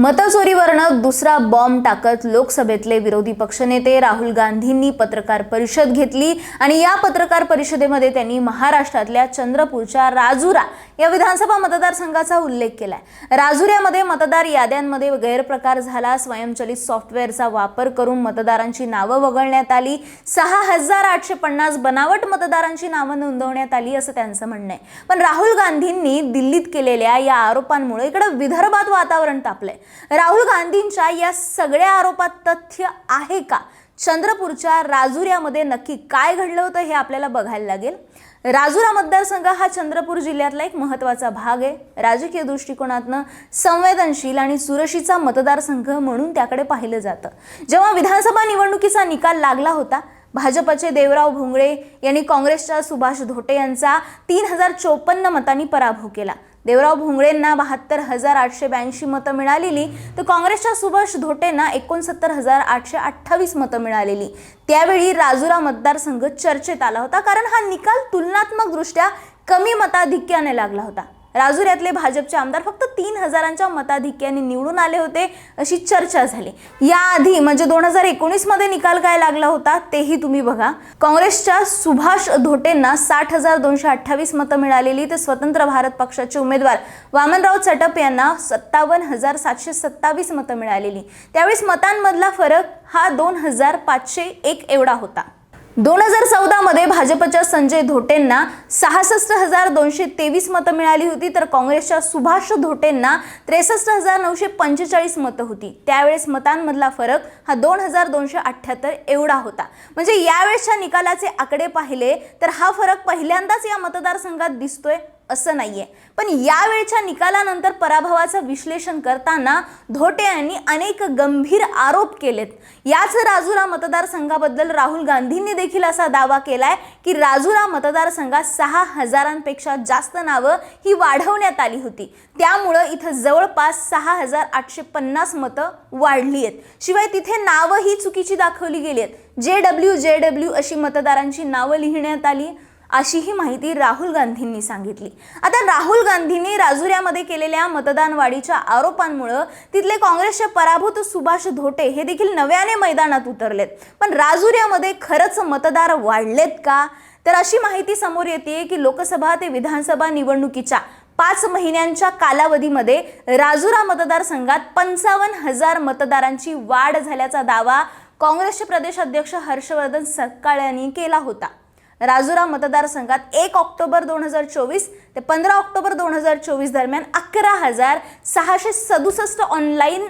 मतचोरीवरनं दुसरा बॉम्ब टाकत लोकसभेतले विरोधी पक्षनेते राहुल गांधींनी पत्रकार परिषद घेतली आणि या पत्रकार परिषदेमध्ये त्यांनी महाराष्ट्रातल्या चंद्रपूरच्या राजुरा या विधानसभा मतदारसंघाचा उल्लेख केलाय. राजुऱ्यामध्ये मतदार याद्यांमध्ये गैरप्रकार झाला. स्वयंचलित सॉफ्टवेअरचा वापर करून मतदारांची नावं वगळण्यात आली. सहा हजार आठशे पन्नास बनावट मतदारांची नावं नोंदवण्यात आली असं त्यांचं म्हणणं आहे. पण राहुल गांधींनी दिल्लीत केलेल्या या आरोपांमुळे इकडं विदर्भात वातावरण तापलंय. राहुल गांधींच्या या सगळ्या आरोपात तथ्य आहे का? चंद्रपूरच्या राजुऱ्यामध्ये नक्की काय घडलं होतं हे आपल्याला बघायला लागेल. राजुरा मतदारसंघ हा चंद्रपूर जिल्ह्यातला एक महत्त्वाचा भाग आहे. राजकीय दृष्टिकोनातनं संवेदनशील आणि सुरक्षितचा मतदारसंघ म्हणून त्याकडे पाहिलं जातं. जेव्हा विधानसभा निवडणुकीचा निकाल लागला होता भाजपचे देवराव भोंगळे यांनी काँग्रेसच्या सुभाष धोटे यांचा तीन हजार चोपन्न मतांनी पराभव केला. देवराव भोंगळेंना बहात्तर हजार आठशे ब्याऐंशी मतं मिळालेली तर काँग्रेसच्या सुभाष धोटेंना एकोणसत्तर हजार आठशे अठ्ठावीस मतं मिळालेली. त्यावेळी राजुरा मतदारसंघ चर्चेत आला होता कारण हा निकाल तुलनात्मकदृष्ट्या कमी मताधिक्याने लागला होता. राजुऱ्यातले भाजपचे आमदार फक्त तीन हजारांच्या मताधिक्याने निवडून आले होते अशी चर्चा झाली. याआधी म्हणजे दोन हजार एकोणीसमध्ये निकाल काय लागला होता तेही तुम्ही बघा. काँग्रेसच्या सुभाष धोटेंना साठ हजार दोनशे अठ्ठावीस मतं मिळालेली. तर स्वतंत्र भारत पक्षाचे उमेदवार वामनराव चटप यांना सत्तावन्न हजार सातशे सत्तावीस मतं मिळालेली. त्यावेळेस मतांमधला फरक हा दोन हजार पाचशे एक एवढा होता. दोन हजार चौदामध्ये भाजपच्या संजय धोटेंना सहासष्ट हजार दोनशे तेवीस मतं मिळाली होती तर काँग्रेसच्या सुभाष धोटेंना त्रेसष्ट हजार नऊशे पंचेचाळीस मतं होती. त्यावेळेस मतांमधला फरक हा दोन हजार दोनशे अठ्ठ्याहत्तर एवढा होता. म्हणजे यावेळेसच्या निकालाचे आकडे पाहिले तर हा फरक पहिल्यांदाच या मतदारसंघात दिसतोय. असं नाही आहे पण यावेळच्या निकालानंतर पराभवाचं विश्लेषण करताना धोटे यांनी अनेक गंभीर आरोप केलेत. याच राजुरा मतदारसंघाबद्दल राहुल गांधींनी देखील असा दावा केलाय की राजुरा मतदारसंघात सहा हजारांपेक्षा जास्त नावं ही वाढवण्यात आली होती. त्यामुळं इथं जवळपास सहा हजार आठशे पन्नास मतं वाढली आहेत शिवाय तिथे नावं ही चुकीची दाखवली गेली आहेत जे डब्ल्यू जे डब्ल्यू अशी मतदारांची नावं लिहिण्यात आली. अशी ही माहिती राहुल गांधींनी सांगितली. आता राहुल गांधींनी राजुऱ्यामध्ये केलेल्या मतदान वाढीच्या आरोपांमुळं तिथले काँग्रेसचे पराभूत सुभाष धोटे हे देखील नव्याने मैदानात उतरलेत. पण राजुऱ्यामध्ये खरंच मतदार वाढलेत का? तर अशी माहिती समोर येते की लोकसभा ते विधानसभा निवडणुकीच्या पाच महिन्यांच्या कालावधीमध्ये राजुरा मतदारसंघात पंचावन्न हजार मतदारांची वाढ झाल्याचा दावा काँग्रेसचे प्रदेश अध्यक्ष हर्षवर्धन सकाळ यांनी केला होता. राजुरा मतदारसंघात एक ऑक्टोबर दोन हजार चोवीस ते पंधरा ऑक्टोबर दोन हजार चोवीस दरम्यान अकरा हजार सहाशे सदुसष्ट ऑनलाईन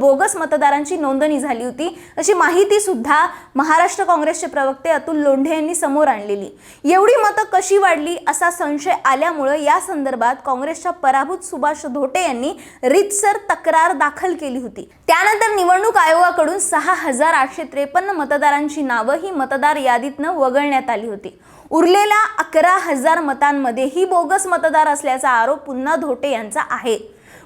बोगस मतदारांची नोंदणी झाली होती. अशी माहिती सुद्धा महाराष्ट्र काँग्रेसचे प्रवक्ते अतुल लोंढे यांनी समोर आणलेली. एवढी मतं कशी वाढली असा संशय आल्यामुळं या संदर्भात काँग्रेसच्या पराभूत सुभाष धोटे यांनी रितसर तक्रार दाखल केली होती. त्यानंतर निवडणूक आयोगाकडून सहा हजार आठशे त्रेपन्न मतदारांची नावं ही मतदार यादीतनं वगळण्यात आली होती. उरलेल्या अकरा हजार मतांमध्ये ही बोगस मतदार असल्याचा आरोप पुन्हा धोटे यांचा आहे.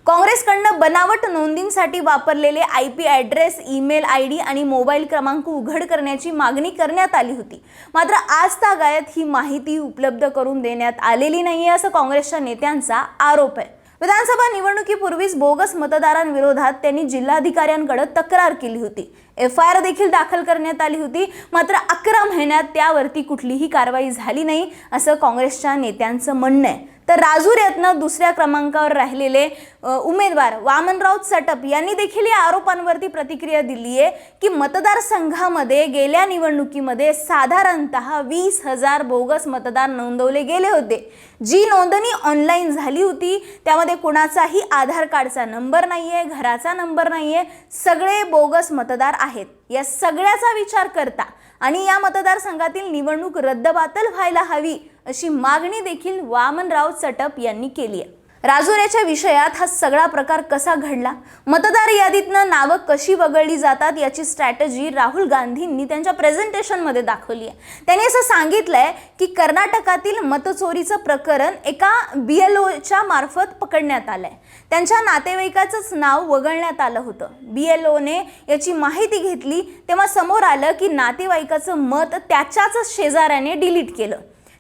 काँग्रेसकडनं बनावट नोंदींसाठी वापरलेले I P address email I D आणि मोबाईल क्रमांक उघड करण्याची मागणी करण्यात आली होती. मात्र आज तागायत ही माहिती उपलब्ध करून देण्यात आलेली नाही असं काँग्रेसच्या नेत्यांचा आरोप आहे. विधानसभा निवडणुकीपूर्वीच बोगस मतदारांविरोधात त्यांनी जिल्हाधिकाऱ्यांकडे तक्रार केली होती. एफ आय आर देखील दाखल करण्यात आली होती. मात्र अकरा महिन्यात त्यावरती कुठलीही कारवाई झाली नाही असं काँग्रेसच्या नेत्यांचं म्हणणं आहे. तर राजुऱ्यातनं दुसऱ्या क्रमांकावर राहिलेले उमेदवार वामनराव चटप यांनी देखील या आरोपांवरती प्रतिक्रिया दिली आहे की मतदारसंघामध्ये गेल्या निवडणुकीमध्ये साधारणतः वीस हजार बोगस मतदार नोंदवले गेले होते. जी नोंदणी ऑनलाईन झाली होती त्यामध्ये कुणाचाही आधार कार्डचा नंबर नाही आहे घराचा नंबर नाही आहे सगळे बोगस मतदार आहेत. या सगळ्याचा विचार करता आणि या मतदारसंघातील निवडणूक रद्दबातल व्हायला हवी अशी मागणी देखील वामनराव चटप यांनी केली आहे. राजुऱ्याच्या विषयात हा सगळा प्रकार कसा घडला? मतदार यादीतनं नावं कशी वगळली जातात याची स्ट्रॅटजी राहुल गांधींनी त्यांच्या प्रेझेंटेशनमध्ये दाखवली आहे. त्यांनी असं सांगितलंय की कर्नाटकातील मतचोरीचं प्रकरण एका बी एल ओच्या मार्फत पकडण्यात आलंय. त्यांच्या नातेवाईकाचंच नाव वगळण्यात आलं होतं. बी एल ओने याची माहिती घेतली तेव्हा समोर आलं की नातेवाईकाचं मत त्याच्याच शेजाऱ्याने डिलीट केलं.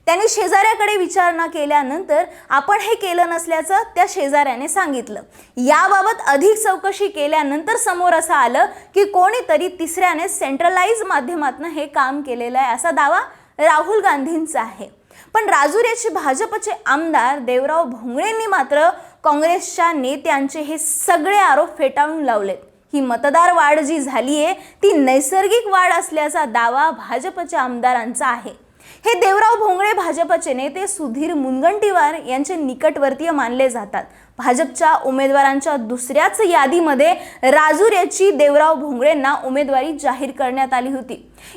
त्यांनी शेजाऱ्याकडे विचारणा केल्यानंतर आपण हे केलं नसल्याचं त्या शेजाऱ्याने सांगितलं. याबाबत अधिक चौकशी केल्यानंतर समोर असं आलं की कोणीतरी तिसऱ्याने सेंट्रलाइज माध्यमातून हे काम केलेलं आहे असा दावा राहुल गांधींचा आहे. पण राजुरीचे भाजपचे आमदार देवराव भोंगळेंनी मात्र काँग्रेसच्या नेत्यांचे हे सगळे आरोप फेटाळून लावलेत. ही मतदार वाढ जी झाली आहे ती नैसर्गिक वाढ असल्याचा दावा भाजपच्या आमदारांचा आहे. हे देवराव भोंगळे भाजपचे नेते सुधीर मुनगंटीवार यांचे निकटवर्तीय मानले जातात. भाजपच्या उमेदवारांच्या दुसऱ्याच यादीमध्ये राजूर याची देवराव भोंगळेंना उमेदवारी जाहीर करण्यात आली होती.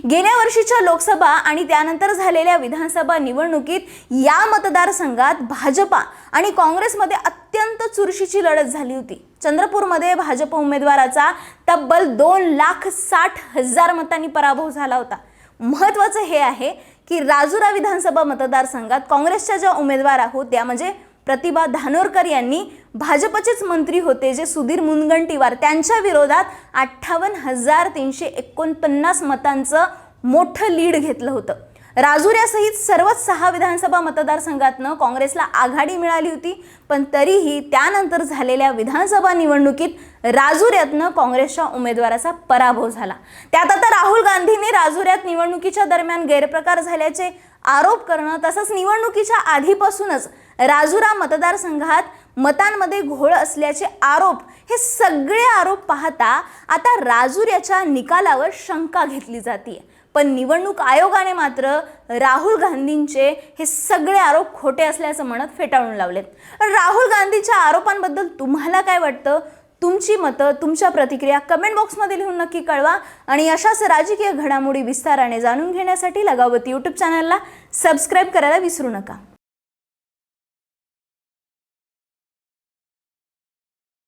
गेल्या वर्षीच्या लोकसभा आणि त्यानंतर झालेल्या विधानसभा निवडणुकीत या मतदारसंघात भाजपा आणि काँग्रेसमध्ये अत्यंत चुरशीची लढत झाली होती. चंद्रपूरमध्ये भाजप उमेदवाराचा तब्बल दोन लाख साठ हजार मतांनी पराभव झाला होता. महत्त्वाचं हे आहे की राजुरा विधानसभा मतदारसंघात काँग्रेसच्या ज्या उमेदवार होत्या म्हणजे प्रतिभा धानोरकर यांनी भाजपचेच मंत्री होते जे सुधीर मुनगंटीवार. त्यांच्या विरोधात अठ्ठावन्न हजार तीनशे एकोणपन्नास मतांचं मोठं लीड घेतलं होतं. राजुऱ्यासहित सर्वच सहा विधानसभा मतदारसंघातनं काँग्रेसला आघाडी मिळाली होती. पण तरीही त्यानंतर झालेल्या विधानसभा निवडणुकीत राजुऱ्यातनं काँग्रेसच्या उमेदवाराचा पराभव झाला. त्यात आता राहुल गांधींनी राजुऱ्यात निवडणुकीच्या दरम्यान गैरप्रकार झाल्याचे आरोप करणं तसंच निवडणुकीच्या आधीपासूनच राजुरा मतदारसंघात मतांमध्ये घोळ असल्याचे आरोप हे सगळे आरोप पाहता आता राजुऱ्याच्या निकालावर शंका घेतली जाते पण निवडणूक आयोगाने मात्र राहुल गांधींचे हे सगळे आरोप खोटे असल्याचं म्हणत फेटाळून लावलेत. राहुल गांधीच्या आरोपांबद्दल तुम्हाला काय वाटतं? तुमची मतं तुमच्या प्रतिक्रिया कमेंट बॉक्समध्ये लिहून नक्की कळवा आणि अशाच राजकीय घडामोडी विस्ताराने जाणून घेण्यासाठी लगावती यूट्यूब चॅनलला सबस्क्राईब करायला विसरू नका.